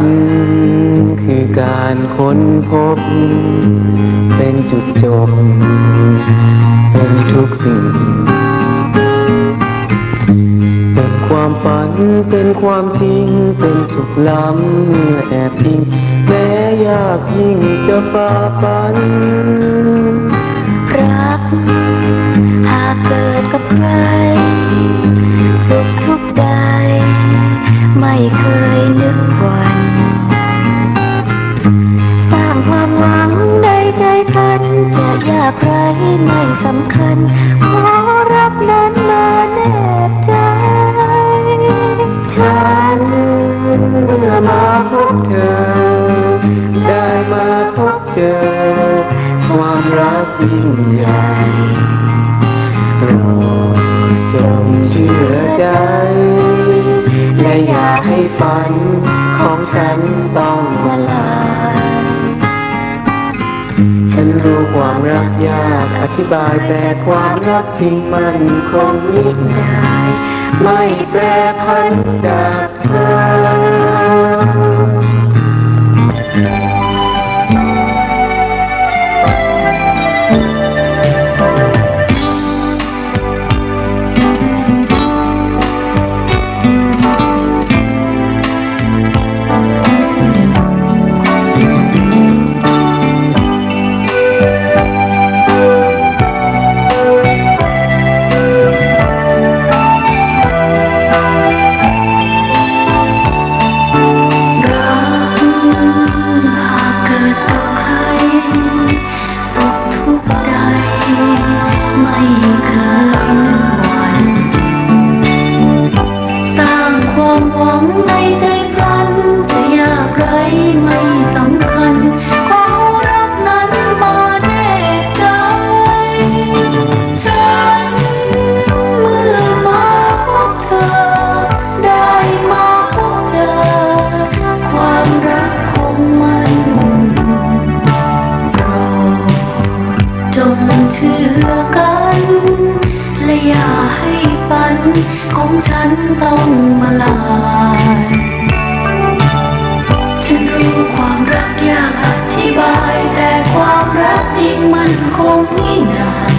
คือการค้นพบ เป็นจุดจบ เป็นทุกสิ่ง เป็นความฝันเป็นความจริง เป็นสุขล้ำเมื่อแอบพิงแม้ยากยิ่งจะฝ่าฟันรัก หากเกิดกับใคร สุขทุกใดไม่เคยนึกไวากไรไม่สำคัญขอรับนั้นมาแนบใจ ฉันเมื่อมาพบเธอ ได้มาพบเจอ ความรักยิ่งใหญ่โปรดจงเชื่อใจ และอย่าให้ฝัน ฉันรู้ความรักยากอธิบายแต่ความรักที่มันคงนิ่งง่ายไม่แปรพันจากเธอ ชื่อกัน และอย่าให้ฝันของฉันต้องมาลายฉันรู้ความรักยากอธิบาย แต่ความรักจริงมันคงไม่นาน